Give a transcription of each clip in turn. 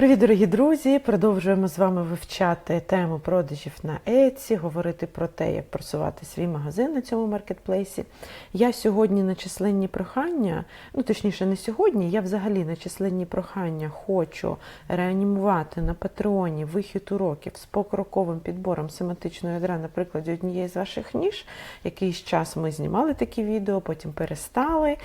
Привіт, дорогі друзі! Продовжуємо з вами вивчати тему продажів на Etsy, говорити про те, як просувати свій магазин на цьому маркетплейсі. Я сьогодні на численні прохання, ну точніше, не сьогодні, я взагалі на численні прохання хочу реанімувати на патреоні вихід уроків з покроковим підбором семантичного ядра на прикладі однієї з ваших ніж. Якийсь час ми знімали такі відео, потім перестали.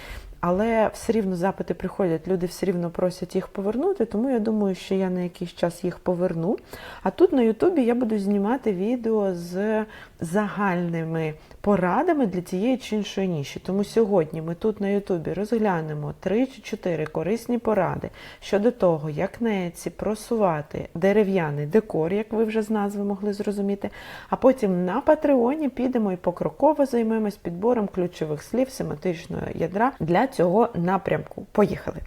Але все рівно запити приходять, люди все рівно просять їх повернути, тому я думаю, що я на якийсь час їх поверну. А тут на Ютубі я буду знімати відео з загальними порадами для тієї чи іншої ніші. Тому сьогодні ми тут на Ютубі розглянемо 3 чи 4 корисні поради щодо того, як Etsy просувати дерев'яний декор, як ви вже з назви могли зрозуміти. А потім на Патреоні підемо і покроково займемось підбором ключових слів семантичного ядра для цього напрямку. Поїхали!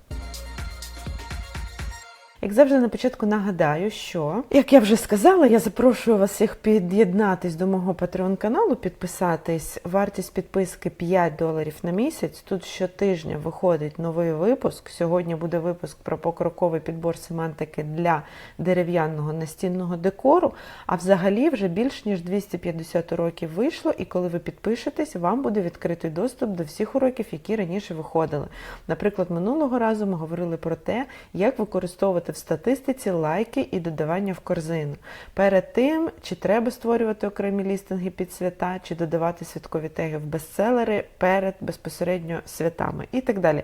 Як завжди на початку нагадаю, що, як я вже сказала, я запрошую вас всіх під'єднатись до мого Patreon каналу, підписатись. Вартість підписки 5 доларів на місяць. Тут щотижня виходить новий випуск. Сьогодні буде випуск про покроковий підбор семантики для дерев'яного настінного декору. А взагалі вже більш ніж 250 уроків вийшло, і коли ви підпишетесь, вам буде відкритий доступ до всіх уроків, які раніше виходили. Наприклад, минулого разу ми говорили про те, як використовувати в статистиці лайки і додавання в корзину. Перед тим, чи треба створювати окремі лістинги під свята, чи додавати святкові теги в бестселери перед безпосередньо святами і так далі.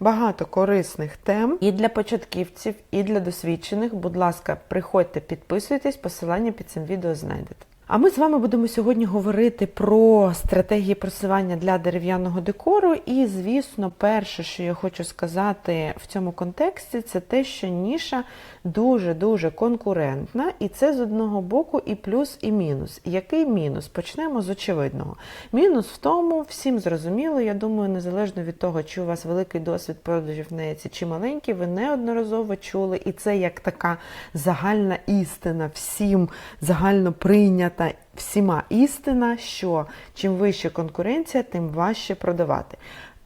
Багато корисних тем і для початківців, і для досвідчених. Будь ласка, приходьте, підписуйтесь, посилання під цим відео знайдете. А ми з вами будемо сьогодні говорити про стратегії просування для дерев'яного декору. І, звісно, перше, що я хочу сказати в цьому контексті, це те, що ніша дуже-дуже конкурентна, і це з одного боку і плюс, і мінус. Який мінус? Почнемо з очевидного. Мінус в тому, всім зрозуміло, я думаю, незалежно від того, чи у вас великий досвід продажів на Etsy, чи маленький, ви неодноразово чули, і це як така загальна істина, всім загально прийнята всіма істина, що чим вища конкуренція, тим важче продавати.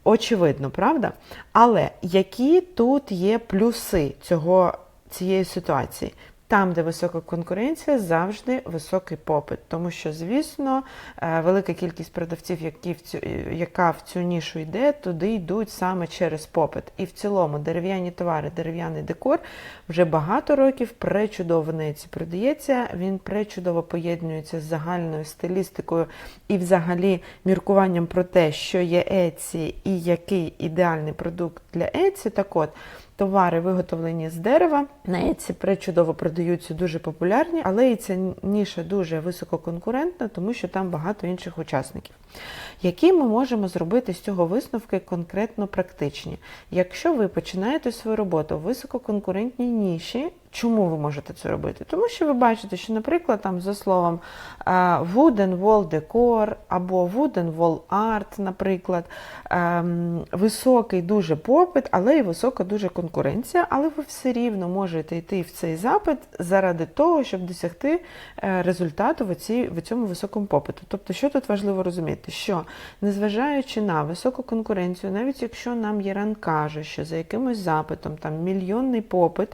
Очевидно, правда? Але які тут є плюси цього, цієї ситуації? Там, де висока конкуренція, завжди високий попит, тому що, звісно, е, велика кількість продавців, які в цю, яка в цю нішу йде, туди йдуть саме через попит. І в цілому дерев'яні товари, дерев'яний декор вже багато років пречудово Etsy продається. Він пречудово поєднується з загальною стилістикою і, взагалі, міркуванням про те, що є Etsy і який ідеальний продукт для Etsy. Так от. Товари виготовлені з дерева. На Еці причудово продаються дуже популярні, але і ця ніша дуже висококонкурентна, тому що там багато інших учасників. Які ми можемо зробити з цього висновки конкретно практичні? Якщо ви починаєте свою роботу в висококонкурентній ніші, чому ви можете це робити? Тому що ви бачите, що, наприклад, там за словом wooden wall decor або wooden wall art, наприклад, високий дуже попит, але і висока дуже конкуренція, але ви все рівно можете йти в цей запит заради того, щоб досягти результату в, цій, в цьому високому попиту. Тобто, що тут важливо розуміти, що незважаючи на високу конкуренцію, навіть якщо нам Єран каже, що за якимось запитом там мільйонний попит.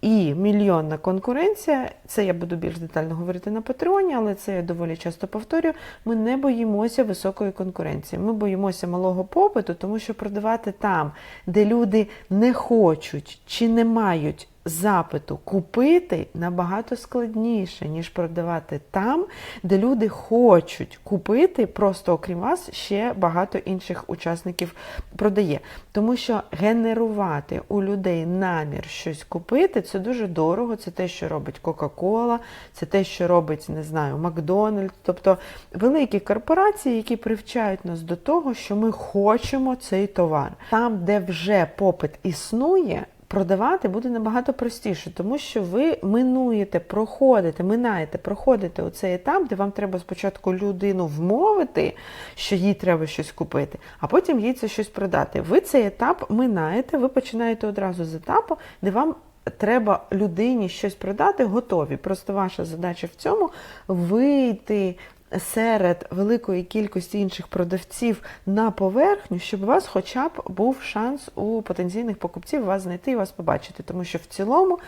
І мільйонна конкуренція, це я буду більш детально говорити на Патреоні, але це я доволі часто повторюю. Ми не боїмося високої конкуренції. Ми боїмося малого попиту, тому що продавати там, де люди не хочуть чи не мають запиту купити набагато складніше, ніж продавати там, де люди хочуть купити, просто окрім вас, ще багато інших учасників продає. Тому що генерувати у людей намір щось купити це дуже дорого. Це те, що робить Кока-Кола, це те, що робить, не знаю, Макдональдс. Тобто великі корпорації, які привчають нас до того, що ми хочемо цей товар. Там, де вже попит існує продавати буде набагато простіше, тому що ви минуєте, проходите, минаєте, проходите у цей етап, де вам треба спочатку людину вмовити, що їй треба щось купити, а потім їй це щось продати. Ви цей етап минаєте, ви починаєте одразу з етапу, де вам. Треба людині щось продати, готові. Просто ваша задача в цьому вийти серед великої кількості інших продавців на поверхню, щоб у вас хоча б був шанс у потенційних покупців вас знайти і вас побачити. Тому що в цілому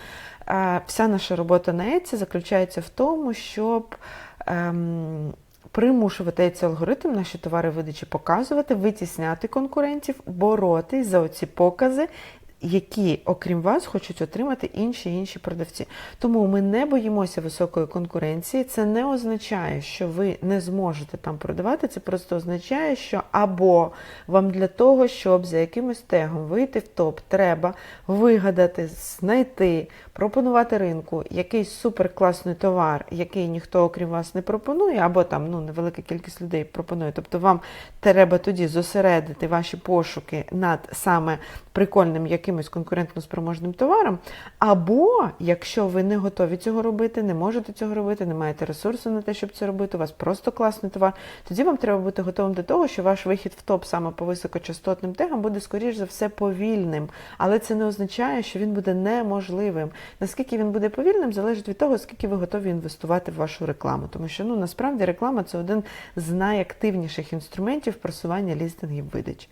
е, вся наша робота на Etsy заключається в тому, щоб ем, примушувати цей алгоритм наші товари видачі показувати, витісняти конкурентів, боротись за оці покази. Які, окрім вас, хочуть отримати інші інші продавці. Тому ми не боїмося високої конкуренції. Це не означає, що ви не зможете там продавати. Це просто означає, що або вам для того, щоб за якимось тегом вийти в топ, треба вигадати, знайти, пропонувати ринку якийсь суперкласний товар, який ніхто окрім вас не пропонує, або там ну невелика кількість людей пропонує. Тобто вам треба тоді зосередити ваші пошуки над саме прикольним якимось конкурентно спроможним товаром. Або якщо ви не готові цього робити, не можете цього робити, не маєте ресурсу на те, щоб це робити, у вас просто класний товар, тоді вам треба бути готовим до того, що ваш вихід в топ саме по високочастотним тегам буде, скоріш за все, повільним. Але це не означає, що він буде неможливим. Наскільки він буде повільним, залежить від того, скільки ви готові інвестувати в вашу рекламу. Тому що ну насправді реклама це один з найактивніших інструментів просування лістингів видач.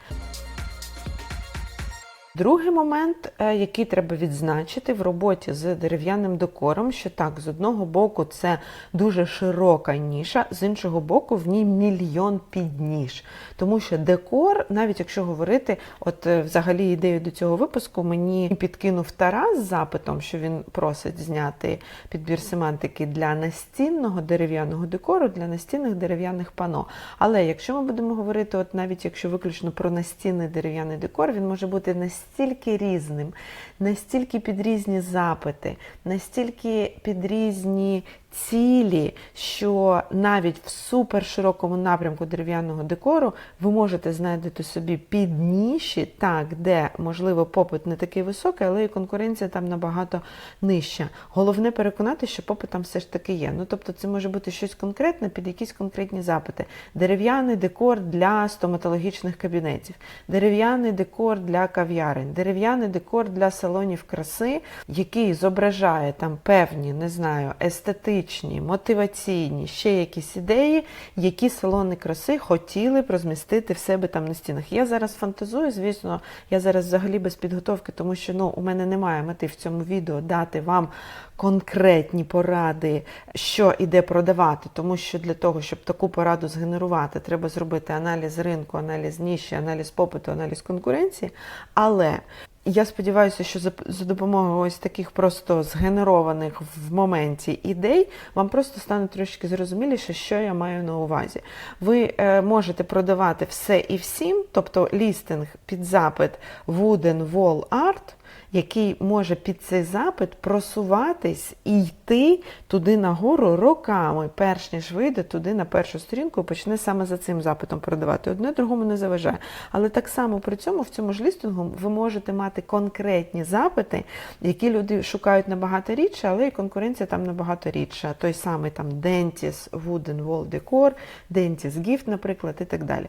Другий момент, е, який треба відзначити в роботі з дерев'яним декором, що так, з одного боку, це дуже широка ніша, з іншого боку, в ній мільйон підніж. Тому що декор, навіть якщо говорити, от е, взагалі ідею до цього випуску мені підкинув Тарас з запитом, що він просить зняти підбір семантики для настінного дерев'яного декору, для настінних дерев'яних пано. Але якщо ми будемо говорити, от навіть якщо виключно про настінний дерев'яний декор, він може бути настільки різним, настільки під різні запити, настільки під різні цілі, що навіть в суперширокому напрямку дерев'яного декору ви можете знайти собі підніші, так, де, можливо, попит не такий високий, але і конкуренція там набагато нижча. Головне переконати, що попит там все ж таки є. Ну, тобто, це може бути щось конкретне під якісь конкретні запити. Дерев'яний декор для стоматологічних кабінетів, дерев'яний декор для кав'ярень, дерев'яний декор для салонів краси, який зображає там певні, не знаю, естетичні естетичні, мотиваційні, ще якісь ідеї, які салони краси хотіли б розмістити в себе там на стінах. Я зараз фантазую, звісно, я зараз взагалі без підготовки, тому що ну, у мене немає мети в цьому відео дати вам конкретні поради, що іде продавати, тому що для того, щоб таку пораду згенерувати, треба зробити аналіз ринку, аналіз ніші, аналіз попиту, аналіз конкуренції. Але я сподіваюся, що за, за допомогою ось таких просто згенерованих в моменті ідей вам просто стане трошки зрозуміліше, що я маю на увазі. Ви е, можете продавати все і всім, тобто лістинг під запит Wooden Wall Art, який може під цей запит просуватись і йти туди нагору роками, перш ніж вийде туди на першу сторінку почне саме за цим запитом продавати. Одне другому не заважає. Але так само при цьому в цьому ж лістингу ви можете мати конкретні запити, які люди шукають набагато рідше, але і конкуренція там набагато рідша. Той самий там Dentist Wooden Wall Decor, Dentist Gift, наприклад, і так далі.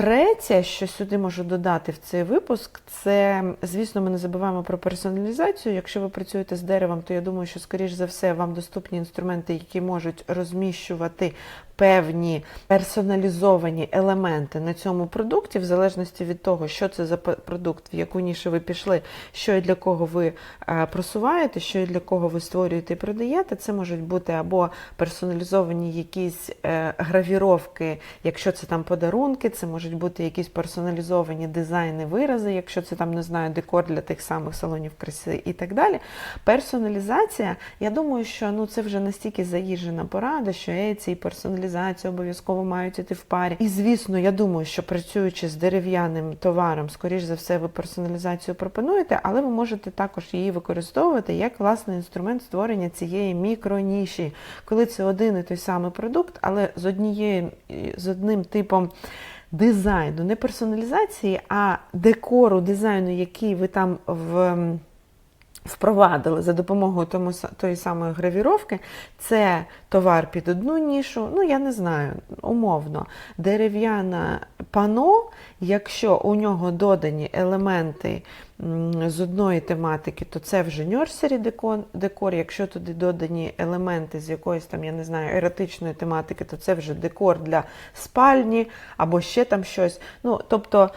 Третє, що сюди можу додати в цей випуск, це, звісно, ми не забуваємо про персоналізацію. Якщо ви працюєте з деревом, то я думаю, що, скоріш за все, вам доступні інструменти, які можуть розміщувати певні персоналізовані елементи на цьому продукті, в залежності від того, що це за продукт, в яку нішу ви пішли, що і для кого ви е, просуваєте, що і для кого ви створюєте і продаєте. Це можуть бути або персоналізовані якісь е, гравіровки, якщо це там подарунки, це можуть бути якісь персоналізовані дизайни, вирази, якщо це там не знаю, декор для тих самих салонів краси і так далі. Персоналізація, я думаю, що ну це вже настільки заїжджена порада, що ці персоналізація обов'язково мають іти в парі. І звісно, я думаю, що працюючи з дерев'яним товаром, скоріш за все, ви персоналізацію пропонуєте, але ви можете також її використовувати як власний інструмент створення цієї мікроніші, коли це один і той самий продукт, але з однією з одним типом. Дизайну, не персоналізації, а декору дизайну, який ви там в впровадили за допомогою тому, тої самої гравіровки, це товар під одну нішу, ну я не знаю, умовно, дерев'яне пано, Якщо у нього додані елементи з одної тематики, то це вже нюрсері декор. Якщо туди додані елементи з якоїсь там, я не знаю, еротичної тематики, то це вже декор для спальні або ще там щось. Ну, тобто,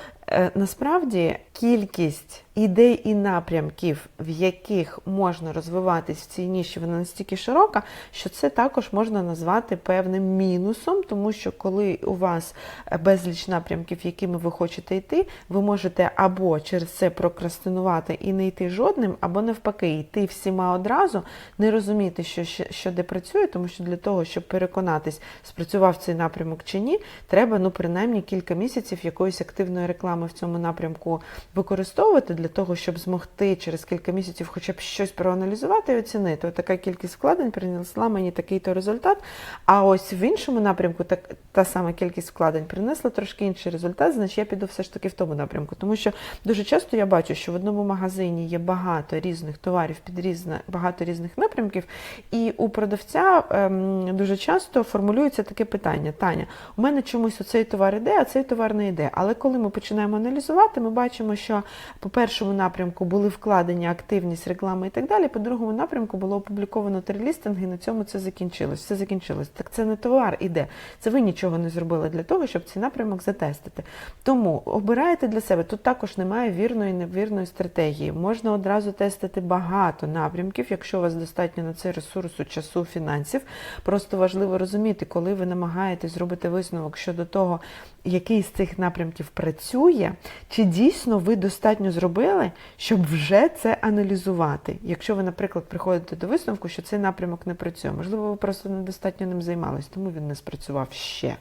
насправді кількість ідей і напрямків, в яких можна розвиватись в цій ніші, вона настільки широка, що це також можна назвати певним мінусом, тому що коли у вас безліч напрямків, якими ви хочете йти, ви можете або через це прокрастинувати і не йти жодним, або навпаки, йти всіма одразу, не розуміти, що, що, що де працює, тому що для того, щоб переконатись, спрацював цей напрямок чи ні, треба ну принаймні кілька місяців якоїсь активної реклами в цьому напрямку використовувати для того, щоб змогти через кілька місяців хоча б щось проаналізувати і оцінити. От така кількість вкладень принесла мені такий-то результат. А ось в іншому напрямку так, та сама кількість вкладень принесла трошки інший результат, значить я піду все ж таки в тому напрямку. Тому що дуже часто я бачу, що в одному магазині є багато різних товарів під різне, багато різних напрямків, і у продавця ем, дуже часто формулюється таке питання: Таня, у мене чомусь оцей товар іде, а цей товар не йде. Але коли ми починаємо аналізувати, ми бачимо, що по першому напрямку були вкладені активність, реклама і так далі. По другому напрямку було опубліковано три лістинги, на цьому це закінчилось. Все закінчилось. Так це не товар іде. Це ви нічого не зробили для того, щоб цей напрямок затестити. Тому обираєте для себе. Тут також немає вірної і невірної стратегії. Можна одразу тестити багато напрямків, якщо у вас достатньо на це ресурсу, часу, фінансів. Просто важливо розуміти, коли ви намагаєтесь зробити висновок щодо того, який з цих напрямків працює, чи дійсно ви достатньо зробили, щоб вже це аналізувати. Якщо ви, наприклад, приходите до висновку, що цей напрямок не працює, можливо, ви просто недостатньо ним займались, тому він не спрацював ще.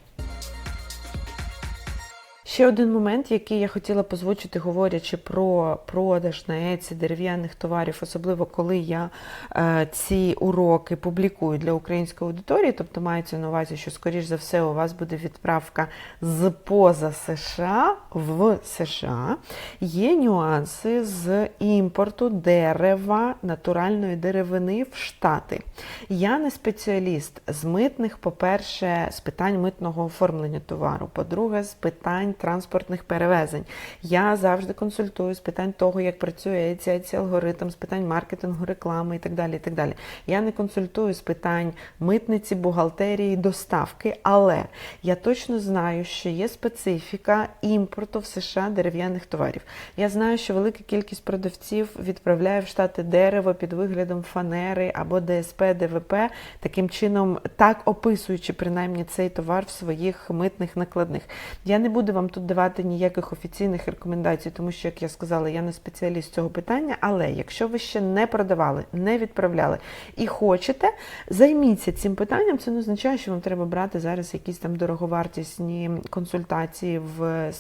Ще один момент, який я хотіла позвучити, говорячи про продаж на Еці дерев'яних товарів, особливо коли я е, ці уроки публікую для української аудиторії, тобто мається на увазі, що, скоріш за все, у вас буде відправка з поза США в США. Є нюанси з імпорту дерева, натуральної деревини в Штати. Я не спеціаліст з митних, по-перше, з питань митного оформлення товару, по-друге, з питань транспортних перевезень. Я завжди консультую з питань того, як працює цей, алгоритм, з питань маркетингу, реклами і так далі. і так далі. Я не консультую з питань митниці, бухгалтерії, доставки, але я точно знаю, що є специфіка імпорту в США дерев'яних товарів. Я знаю, що велика кількість продавців відправляє в Штати дерево під виглядом фанери або ДСП, ДВП, таким чином, так описуючи принаймні цей товар в своїх митних накладних. Я не буду вам тут давати ніяких офіційних рекомендацій, тому що, як я сказала, я не спеціаліст цього питання. Але якщо ви ще не продавали, не відправляли і хочете, займіться цим питанням. Це не означає, що вам треба брати зараз якісь там дороговартісні консультації в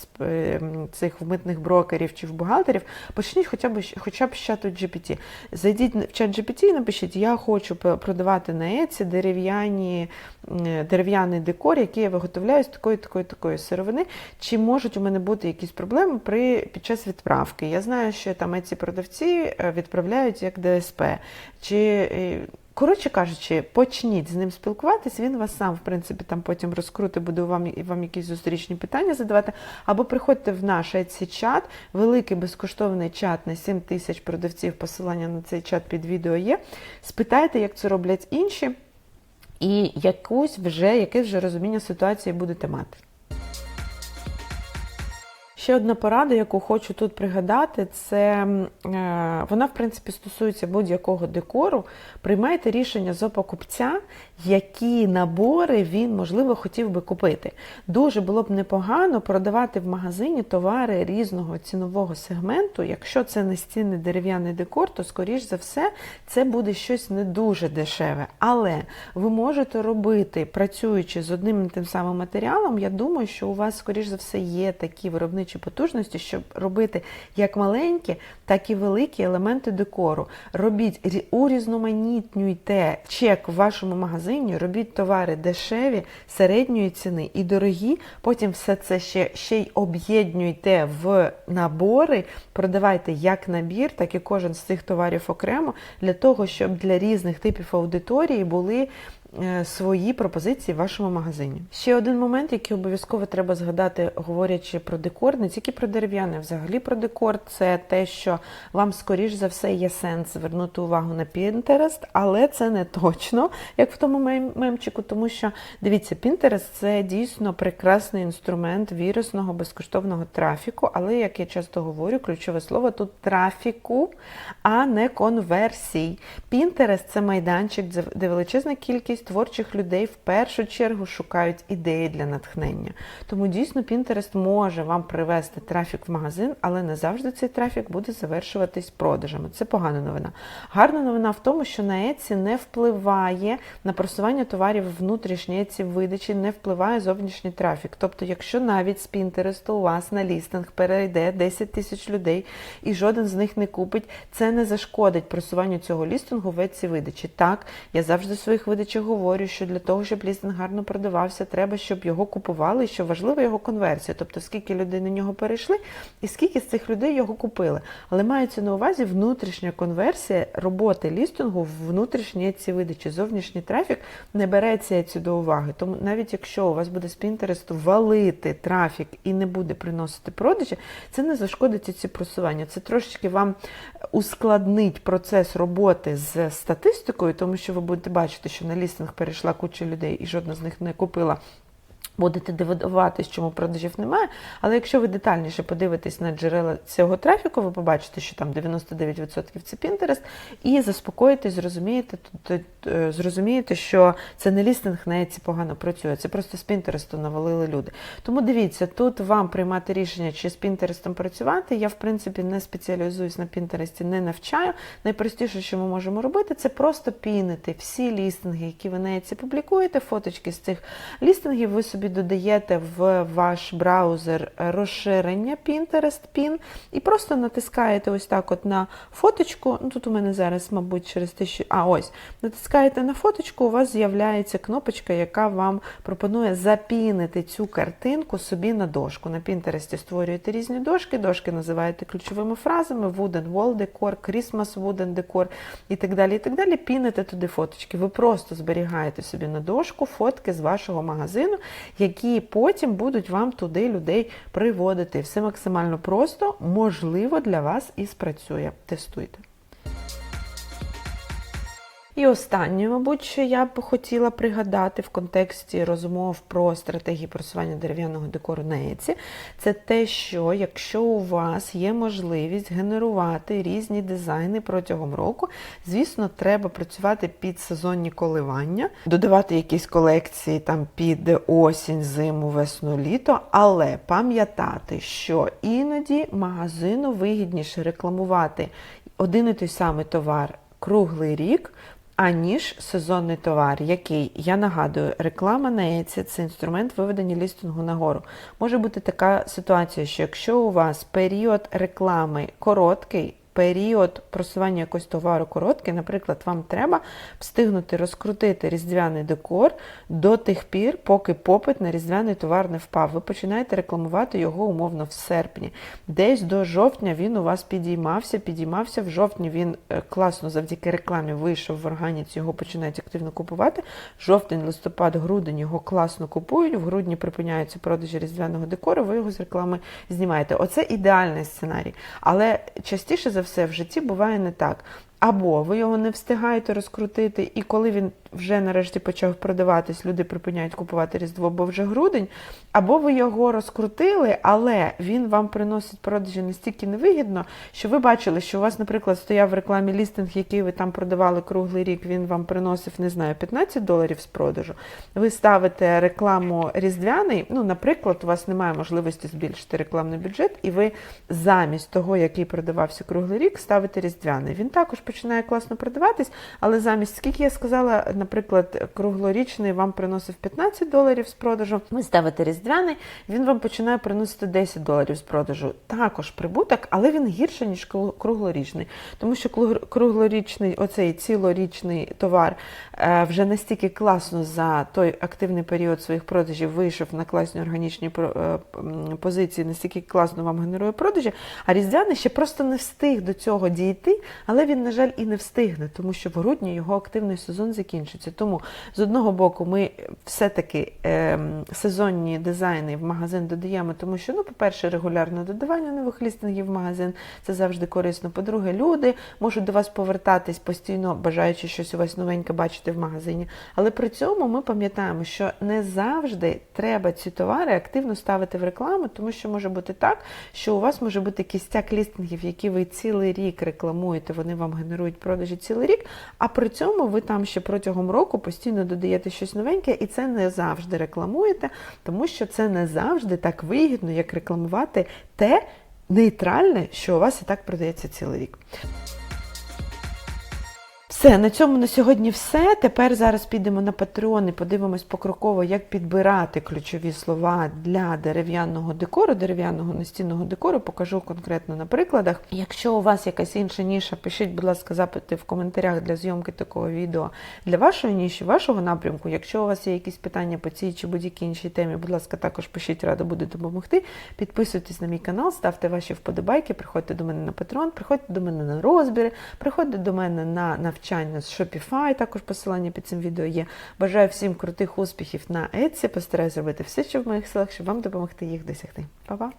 цих в митних брокерів чи в бухгалтерів. Почніть хоча б хоча б з чату GPT. Зайдіть в чат GPT і напишіть, я хочу продавати на Еці дерев'яні дерев'яний декор, який я виготовляю з такої, такої, такої сировини. Чи можуть у мене бути якісь проблеми при під час відправки? Я знаю, що там ці продавці відправляють як ДСП. Чи Коротше кажучи, почніть з ним спілкуватись, він вас сам, в принципі, там потім розкрутить, буде вам вам якісь зустрічні питання задавати. Або приходьте в наш etsy чат, великий безкоштовний чат на 7 тисяч продавців, посилання на цей чат під відео є. Спитайте, як це роблять інші, і якусь вже, яке вже розуміння ситуації будете мати. Ще одна порада, яку хочу тут пригадати, це е, вона, в принципі, стосується будь-якого декору. Приймайте рішення за покупця, які набори він, можливо, хотів би купити. Дуже було б непогано продавати в магазині товари різного цінового сегменту. Якщо це настінний дерев'яний декор, то, скоріш за все, це буде щось не дуже дешеве. Але ви можете робити, працюючи з одним і тим самим матеріалом, я думаю, що у вас, скоріш за все, є такі виробничі виробничі потужності, щоб робити як маленькі, так і великі елементи декору. Робіть урізноманітнюйте чек в вашому магазині, робіть товари дешеві, середньої ціни і дорогі. Потім все це ще ще й об'єднуйте в набори, продавайте як набір, так і кожен з цих товарів окремо, для того, щоб для різних типів аудиторії були свої пропозиції в вашому магазині. Ще один момент, який обов'язково треба згадати, говорячи про декор, не тільки про дерев'яне, взагалі про декор, це те, що вам скоріш за все є сенс звернути увагу на Pinterest, але це не точно, як в тому мемчику, тому що дивіться, Pinterest – це дійсно прекрасний інструмент вірусного безкоштовного трафіку, але як я часто говорю, ключове слово тут трафіку, а не конверсій. Pinterest – це майданчик, де величезна кількість творчих людей в першу чергу шукають ідеї для натхнення. Тому дійсно Pinterest може вам привести трафік в магазин, але не завжди цей трафік буде завершуватись продажами. Це погана новина. Гарна новина в тому, що на Etsy не впливає на просування товарів внутрішньої Etsy видачі, не впливає зовнішній трафік. Тобто, якщо навіть з Pinterest у вас на лістинг перейде 10 тисяч людей і жоден з них не купить, це не зашкодить просуванню цього лістингу в Etsy видачі. Так, я завжди в своїх видачах говорю, що для того, щоб лістинг гарно продавався, треба, щоб його купували, і що важлива його конверсія, тобто скільки людей на нього перейшли, і скільки з цих людей його купили. Але мається на увазі внутрішня конверсія роботи лістингу в внутрішній Etsy видачі. Зовнішній трафік не береться Etsy до уваги. Тому навіть якщо у вас буде з Pinterest валити трафік і не буде приносити продажі, це не зашкодить ці просування. Це трошечки вам ускладнить процес роботи з статистикою, тому що ви будете бачити, що на лістинг перейшла куча людей і жодна з них не купила. Будете дивуватись, чому продажів немає. Але якщо ви детальніше подивитесь на джерела цього трафіку, ви побачите, що там 99% це Pinterest, і заспокоїтесь, зрозумієте, е, зрозумієте, що це не лістинг на Etsy погано працює, це просто з Pinterest навалили люди. Тому дивіться, тут вам приймати рішення, чи з Pinterest працювати. Я, в принципі, не спеціалізуюсь на Pinterest, не навчаю. Найпростіше, що ми можемо робити, це просто пінити всі лістинги, які ви на Etsy публікуєте, фоточки з цих лістингів, ви собі додаєте в ваш браузер розширення Pinterest Pin і просто натискаєте ось так от на фоточку. Ну тут у мене зараз, мабуть, через що. А, ось. Натискаєте на фоточку, у вас з'являється кнопочка, яка вам пропонує запінити цю картинку собі на дошку. На Pinterest створюєте різні дошки, дошки називаєте ключовими фразами: Wooden Wall Decor, Christmas Wooden Decor і так далі. і так далі. Піните туди фоточки. Ви просто зберігаєте собі на дошку фотки з вашого магазину, які потім будуть вам туди людей приводити. Все максимально просто, можливо, для вас і спрацює. Тестуйте. І останнє, мабуть, що я б хотіла пригадати в контексті розмов про стратегії просування дерев'яного декору на Etsy, це те, що якщо у вас є можливість генерувати різні дизайни протягом року, звісно, треба працювати під сезонні коливання, додавати якісь колекції там під осінь, зиму, весну, літо, але пам'ятати, що іноді магазину вигідніше рекламувати один і той самий товар круглий рік аніж сезонний товар, який, я нагадую, реклама на Etsy – це інструмент виведення лістингу нагору. Може бути така ситуація, що якщо у вас період реклами короткий, період просування якогось товару короткий, наприклад, вам треба встигнути розкрутити різдвяний декор до тих пір, поки попит на різдвяний товар не впав. Ви починаєте рекламувати його умовно в серпні. Десь до жовтня він у вас підіймався, підіймався. В жовтні він е, класно завдяки рекламі вийшов в органіці, його починають активно купувати. Жовтень, листопад, грудень його класно купують. В грудні припиняються продажі різдвяного декору, ви його з реклами знімаєте. Оце ідеальний сценарій. Але частіше за все в житті буває не так. Або ви його не встигаєте розкрутити, і коли він вже нарешті почав продаватись, люди припиняють купувати Різдво, бо вже грудень, або ви його розкрутили, але він вам приносить продажі настільки невигідно, що ви бачили, що у вас, наприклад, стояв в рекламі лістинг, який ви там продавали круглий рік, він вам приносив, не знаю, 15 доларів з продажу. Ви ставите рекламу різдвяний, ну, наприклад, у вас немає можливості збільшити рекламний бюджет, і ви замість того, який продавався круглий рік, ставите різдвяний. Він також починає класно продаватись, але замість, скільки я сказала, наприклад, круглорічний вам приносив 15 доларів з продажу, ви ставите різдвяний, він вам починає приносити 10 доларів з продажу. Також прибуток, але він гірше, ніж круглорічний. Тому що круглорічний, оцей цілорічний товар е, вже настільки класно за той активний період своїх продажів вийшов на класні органічні е, позиції, настільки класно вам генерує продажі, а різдвяний ще просто не встиг до цього дійти, але він, на жаль, жаль, і не встигне, тому що в грудні його активний сезон закінчиться. Тому з одного боку, ми все-таки ем, сезонні дизайни в магазин додаємо, тому що, ну, по-перше, регулярне додавання нових лістингів в магазин це завжди корисно. По-друге, люди можуть до вас повертатись постійно, бажаючи щось у вас новеньке бачити в магазині. Але при цьому ми пам'ятаємо, що не завжди треба ці товари активно ставити в рекламу, тому що може бути так, що у вас може бути кістяк лістингів, які ви цілий рік рекламуєте, вони вам генерують продажі цілий рік, а при цьому ви там ще протягом року постійно додаєте щось новеньке, і це не завжди рекламуєте, тому що це не завжди так вигідно, як рекламувати те нейтральне, що у вас і так продається цілий рік. Все, на цьому на сьогодні все. Тепер зараз підемо на Patreon і подивимось покроково, як підбирати ключові слова для дерев'яного декору, дерев'яного настінного декору. Покажу конкретно на прикладах. Якщо у вас якась інша ніша, пишіть, будь ласка, запити в коментарях для зйомки такого відео для вашої ніші, вашого напрямку. Якщо у вас є якісь питання по цій чи будь-якій іншій темі, будь ласка, також пишіть, рада буде допомогти. Підписуйтесь на мій канал, ставте ваші вподобайки, приходьте до мене на Patreon, приходьте до мене на розбіри, приходьте до мене на навчання з Shopify, також посилання під цим відео є. Бажаю всім крутих успіхів на Etsy, постараюсь зробити все, що в моїх силах, щоб вам допомогти їх досягти. Па-па!